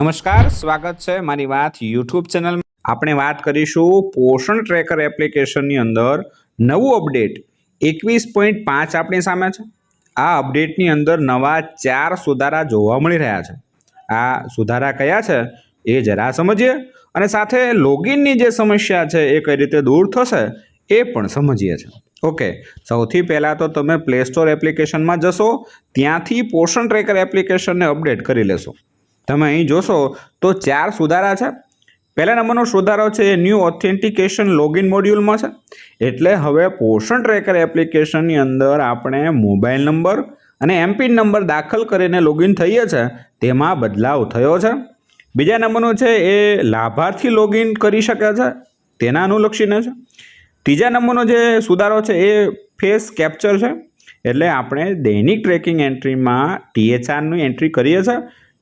નમસ્કાર, સ્વાગત છે મારી વાત યુટ્યુબ ચેનલમાં આપણે વાત કરીશું પોષણ ટ્રેકર એપ્લિકેશનની અંદર નવું અપડેટ એકવીસ પોઈન્ટ પાંચ આપણી સામે છે. આ અપડેટની અંદર નવા ચાર સુધારા જોવા મળી રહ્યા છે. આ સુધારા કયા છે એ જરા સમજીએ અને સાથે લોગિનની જે સમસ્યા છે એ કઈ રીતે દૂર થશે એ પણ સમજીએ છીએ. ઓકે સૌથી પહેલાં તો તમે પ્લે સ્ટોર એપ્લિકેશનમાં જશો. ત્યાંથી પોષણ ટ્રેકર એપ્લિકેશનને અપડેટ કરી લેશો. તમે અહીં જોશો તો ચાર સુધારા છે. પહેલા નંબરનો સુધારો છે એ ન્યૂ ઓથેન્ટિકેશન લોગિન મોડ્યુલમાં છે. એટલે હવે પોષણ ટ્રેકર એપ્લિકેશનની અંદર આપણે મોબાઈલ નંબર અને એમપિન નંબર દાખલ કરીને લોગિન થઈએ છે, તેમાં બદલાવ થયો છે. બીજા નંબરનો છે એ લાભાર્થી લોગિન કરી શકે છે, તેના અનુલક્ષીને છે. ત્રીજા નંબરનો જે સુધારો છે એ ફેસ કેપ્ચર છે. એટલે આપણે દૈનિક ટ્રેકિંગ એન્ટ્રીમાં ટીએચઆરની એન્ટ્રી કરીએ છીએ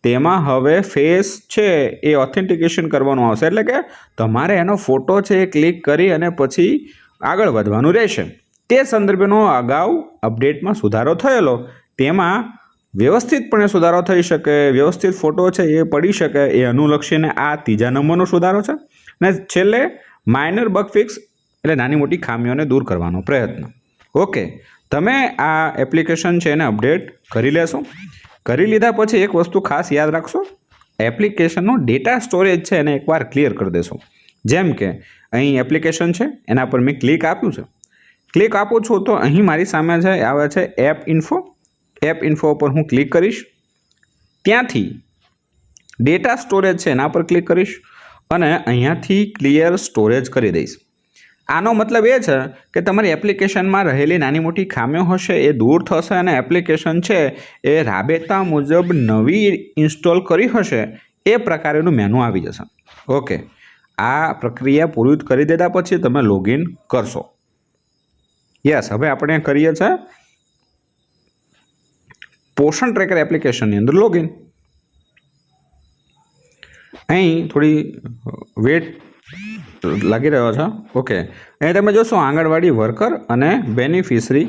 તેમાં હવે ફેસ છે એ ઓથેન્ટિકેશન કરવાનું આવશે. એટલે કે તમારે એનો ફોટો છે એ ક્લિક કરી અને પછી આગળ વધવાનું રહેશે. તે સંદર્ભેનો અગાઉ અપડેટમાં સુધારો થયેલો. તેમાં વ્યવસ્થિતપણે સુધારો થઈ શકે, વ્યવસ્થિત ફોટો છે એ પડી શકે, એ અનુલક્ષીને આ ત્રીજા નંબરનો સુધારો છે. અને છેલ્લે માઇનર બગ ફિક્સ એટલે નાની મોટી ખામીઓને દૂર કરવાનો પ્રયત્ન. ઓકે, તમે આ એપ્લિકેશન છે એને અપડેટ કરી લેશો. કરી લીધા પછી એક વસ્તુ ખાસ યાદ રાખશો? એપ્લિકેશનનો ડેટા સ્ટોરેજ છે એને એકવાર ક્લિયર કરી દેશો. જેમ કે, અહીં એપ્લિકેશન છે, એના પર મેં ક્લિક આપ્યું છે. ક્લિક આપું છું તો અહીં મારી સામે છે, આવે છે એપ ઇન્ફો. એપ ઇન્ફો પર હું ક્લિક કરીશ. ત્યાંથી ડેટા સ્ટોરેજ છે, એના પર ક્લિક કરીશ અને અહીંયાથી ક્લિયર સ્ટોરેજ કરી દઈશ. આનો મતલબ એ છે કે તમારી એપ્લિકેશનમાં રહેલી નાની મોટી ખામીઓ હશે, એ દૂર થશે અને એપ્લિકેશન છે એ રાબેતા મુજબ નવી ઇન્સ્ટોલ કરી હશે, એ પ્રકારેનું મેનુ આવી જશે. ઓકે આ પ્રક્રિયા પૂરી કરી દીધા પછી તમે લોગિન કરશો. યસ હવે આપણે કરીએ છીએ પોષણ ટ્રેકર એપ્લિકેશનની અંદર લોગિન અહીં થોડી વેટ લાગી રહ્યો છે? ઓકે અહીં તમે જોશો, આંગણવાડી વર્કર અને બેનિફિશરી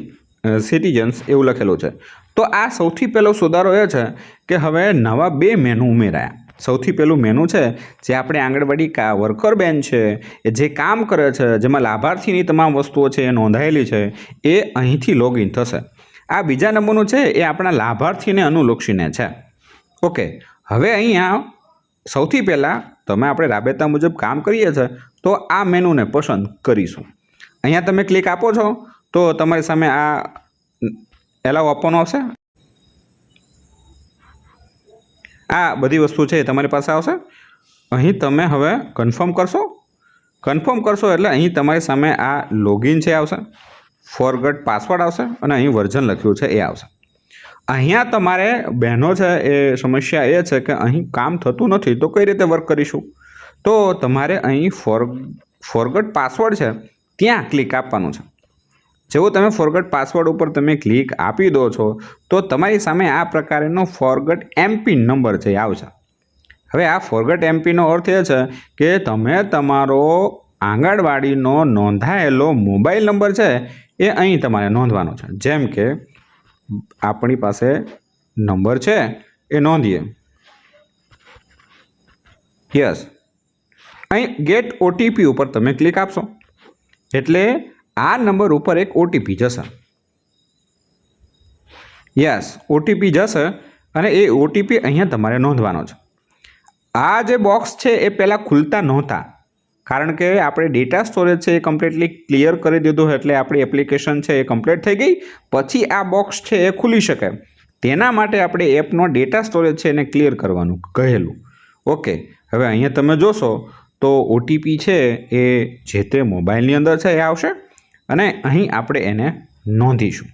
સિટીઝન્સ એવું લખેલું છે. તો આ સૌથી પહેલો સુધારો એ છે કે હવે નવા બે મેનુ ઉમેરાયા. સૌથી પહેલું મેનુ છે જે આપણે આંગણવાડી કા વર્કર બેન છે, એ જે કામ કરે છે, જેમાં લાભાર્થીની તમામ વસ્તુઓ છે એ નોંધાયેલી છે, એ અહીંથી લોગિન થશે. આ બીજા નંબરનું છે, એ આપણા લાભાર્થીને અનુલક્ષીને છે. ઓકે હવે અહીંયા સૌથી પહેલાં તમે આપણે રાબેતા મુજબ કામ કરીએ છીએ, તો આ મેનુને પસંદ કરીશું. અહીંયા તમે ક્લિક આપો છો, તો તમારી સામે આ એલાવ આપવાનો આવશે. આ બધી વસ્તુ છે તમારી પાસે આવશે. અહીં તમે હવે કન્ફર્મ કરશો. કન્ફર્મ કરશો એટલે અહીં તમારી સામે આ લોગિન છે આવશે. ફોરગટ પાસવર્ડ આવશે અને અહીં વર્ઝન લખ્યું છે એ આવશે. અહીંયા તમારે બહેનો છે એ સમસ્યા એ છે કે અહીં કામ થતું નથી, તો કઈ રીતે વર્ક કરીશું? તો તમારે અહીં ફોર ફોરગટ પાસવર્ડ છે, ત્યાં ક્લિક આપવાનું છે. જેવો તમે ફોરગટ પાસવર્ડ ઉપર તમે ક્લિક આપી દો છો, તો તમારી સામે આ પ્રકારનો ફોરગટ એમપિન નંબર છે આવશે. હવે આ ફોરગટ એમપીનો અર્થ એ છે કે તમે તમારો આંગણવાડીનો નોંધાયેલો મોબાઈલ નંબર છે એ અહીં તમારે નોંધવાનો છે. જેમ કે આપણી પાસે નંબર છે, એ નોંધીએ. યસ. અહીં ગેટ ઓટીપી ઉપર તમે ક્લિક આપશો. એટલે આ નંબર ઉપર એક ઓટીપી જશે. યસ ઓટીપી જશે અને એ ઓટીપી અહીંયા તમારે નોંધવાનો છે. આ જે બોક્સ છે, એ પહેલાં ખુલતા નહોતા. કારણ કે આપણે ડેટા સ્ટોરેજ છે એ કમ્પ્લીટલી ક્લિયર કરી દીધું એટલે આપણી એપ્લિકેશન છે એ કમ્પ્લીટ થઈ ગઈ. પછી આ બોક્સ છે એ ખુલી શકે. તેના માટે આપણે એપનો ડેટા સ્ટોરેજ છે એને ક્લિયર કરવાનું, કહેલું. ઓકે હવે અહીંયા તમે જોશો તો ઓટીપી છે એ જે તે મોબાઈલની અંદર છે એ આવશે અને અહીં આપણે એને નોંધીશું.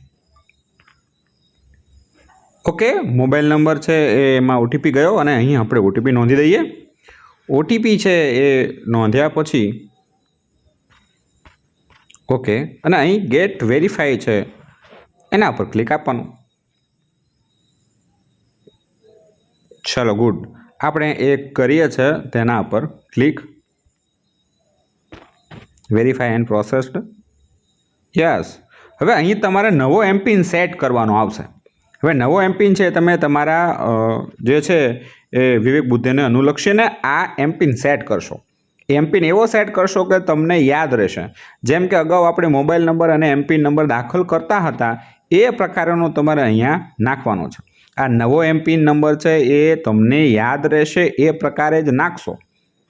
ઓકે મોબાઈલ નંબર છે એ એમાં ઓટીપી ગયો અને અહીં આપણે ઓટીપી નોંધી દઈએ. ઓટીપી છે એ નોંધ્યા પછી ઓકે અને અહીં ગેટ વેરીફાઈ છે. એના પર ક્લિક આપવાનું. ચલો ગુડ આપણે એ કરીએ છે, તેના પર click verify and processed yes હવે અહીં તમારે નવો એમપિન સેટ કરવાનો આવશે. હવે નવો એમપિન છે, તમે તમારા જે છે એ વિવેક બુદ્ધિને અનુલક્ષીને આ એમપિન સેટ કરશો. એમપિન એવો સેટ કરશો કે તમને યાદ રહેશે. જેમ કે અગાઉ આપણે મોબાઈલ નંબર અને એમપિન નંબર દાખલ કરતા હતા, એ પ્રકારનો તમારે અહીંયા નાખવાનો છે. આ નવો એમપિન નંબર છે એ તમને યાદ રહેશે, એ પ્રકારે જ નાખશો.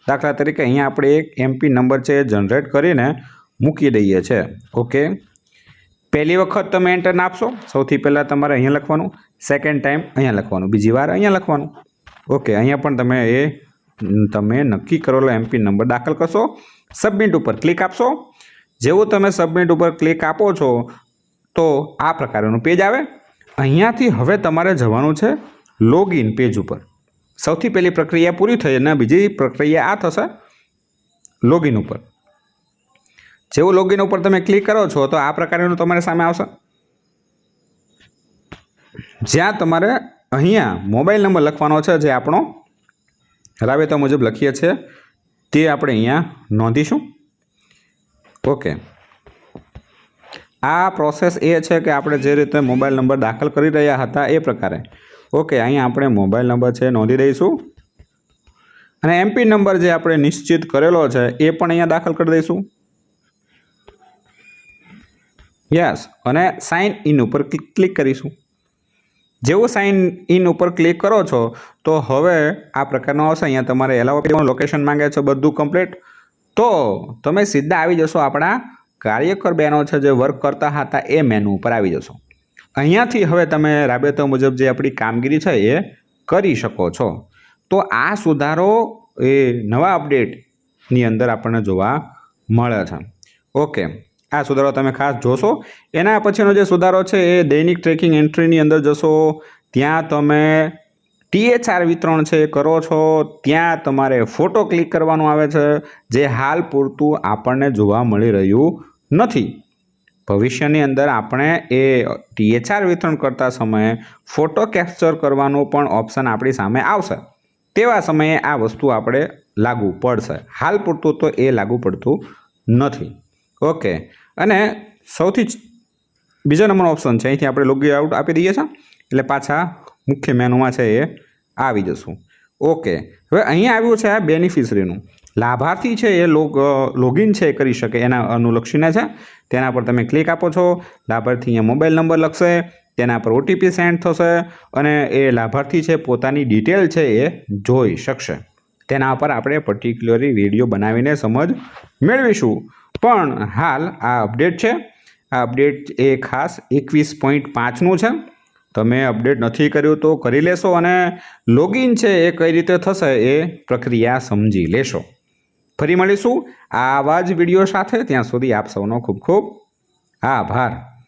દાખલા તરીકે અહીંયા આપણે એક એમપિન નંબર છે એ જનરેટ કરીને મૂકી દઈએ છીએ ઓકે? પહેલી વખત તમે એન્ટર નાખશો. સૌથી પહેલાં તમારે અહીંયા લખવાનું. સેકન્ડ ટાઈમ અહીંયા લખવાનું. બીજી વાર અહીંયા લખવાનું. ઓકે, અહીંયા પણ તમે એ તમે નક્કી કરેલો એમપી નંબર દાખલ કરશો. સબમિટ ઉપર ક્લિક આપશો. જેવું તમે સબમિટ ઉપર ક્લિક આપો છો, તો આ પ્રકારનું પેજ આવે. અહીંયાથી હવે તમારે જવાનું છે લોગિન પેજ ઉપર. સૌથી પહેલી પ્રક્રિયા પૂરી થઈ અને બીજી પ્રક્રિયા આ થશે લોગિન ઉપર. જેવું લોગિન ઉપર તમે ક્લિક કરો છો, તો આ પ્રકારનું તમારે સામે આવશે. જ્યાં તમારે અહીંયા મોબાઈલ નંબર લખવાનો છે જે આપણો રાબેતા મુજબ લખીએ છીએ. તે આપણે અહીંયા નોંધીશું. ઓકે આ પ્રોસેસ એ છે કે આપણે જે રીતે મોબાઈલ નંબર દાખલ કરી રહ્યા હતા એ પ્રકારે. ઓકે અહીંયા આપણે મોબાઈલ નંબર છે નોંધી દઈશું. અને એમપી નંબર જે આપણે નિશ્ચિત કરેલો છે એ પણ અહીંયા દાખલ કરી દઈશું. યસ અને સાઇન ઇન ઉપર ક્લિક કરીશું. જેવું સાઇન ઇન ઉપર ક્લિક કરો છો, તો હવે આ પ્રકારનો આવશે. અહીંયા તમારે એલાવ લોકેશન માંગે છે, બધું કમ્પ્લીટ તો તમે સીધા આવી જશો આપણા કાર્યકર બહેનો છે, જે વર્ક કરતા હતા, એ મેનુ ઉપર આવી જશો. અહીંયાથી હવે તમે રાબેતો મુજબ જે આપણી કામગીરી છે, એ કરી શકો છો. તો આ સુધારો એ નવા અપડેટની અંદર આપણને જોવા મળે છે. ઓકે આ સુધારો તમે ખાસ જોશો. એના પછીનો જે સુધારો છે એ દૈનિક ટ્રેકિંગ એન્ટ્રીની અંદર જશો. ત્યાં તમે ટીએચઆર વિતરણ છે કરો છો. ત્યાં તમારે ફોટો ક્લિક કરવાનું આવે છે, જે હાલ પૂરતું આપણને જોવા મળી રહ્યું નથી. ભવિષ્યની અંદર આપણે એ ટીએચઆર વિતરણ કરતા સમયે ફોટો કેપ્ચર કરવાનું પણ ઓપ્શન આપણી સામે આવશે. તેવા સમયે આ વસ્તુ આપણે લાગુ પડશે. હાલ પૂરતું તો એ લાગુ પડતું નથી. ઓકે. અને સૌથી બીજા નંબરનો ઓપ્શન છે. અહીંથી આપણે લોગી આઉટ આપી દઈએ છીએ. એટલે પાછા મુખ્ય મેનુમાં છે એ આવી જશું. ઓકે. હવે અહીંયા આવ્યું છે આ બેનિફિશરીનું લાભાર્થી છે એ લોગ લોગિન છે કરી શકે એના અનુલક્ષીને છે. તેના પર તમે ક્લિક આપો છો. લાભાર્થી અહીંયા મોબાઈલ નંબર લખશે. તેના પર ઓટીપી સેન્ડ થશે. અને એ લાભાર્થી છે પોતાની ડિટેલ છે એ જોઈ શકશે. તેના પર આપણે પર્ટિક્યુલરી વીડિયો બનાવીને સમજ મેળવીશું. પણ હાલ આ અપડેટ છે. આ અપડેટ એ ખાસ એકવીસ પોઈન્ટ પાંચનું છે. તમે અપડેટ નથી કર્યું તો કરી લેશો અને લોગિન છે એ કઈ રીતે થશે એ પ્રક્રિયા સમજી લેશો. ફરી મળીશું આવા જ વીડિયો સાથે. ત્યાં સુધી આપ સૌનો ખૂબ ખૂબ આભાર.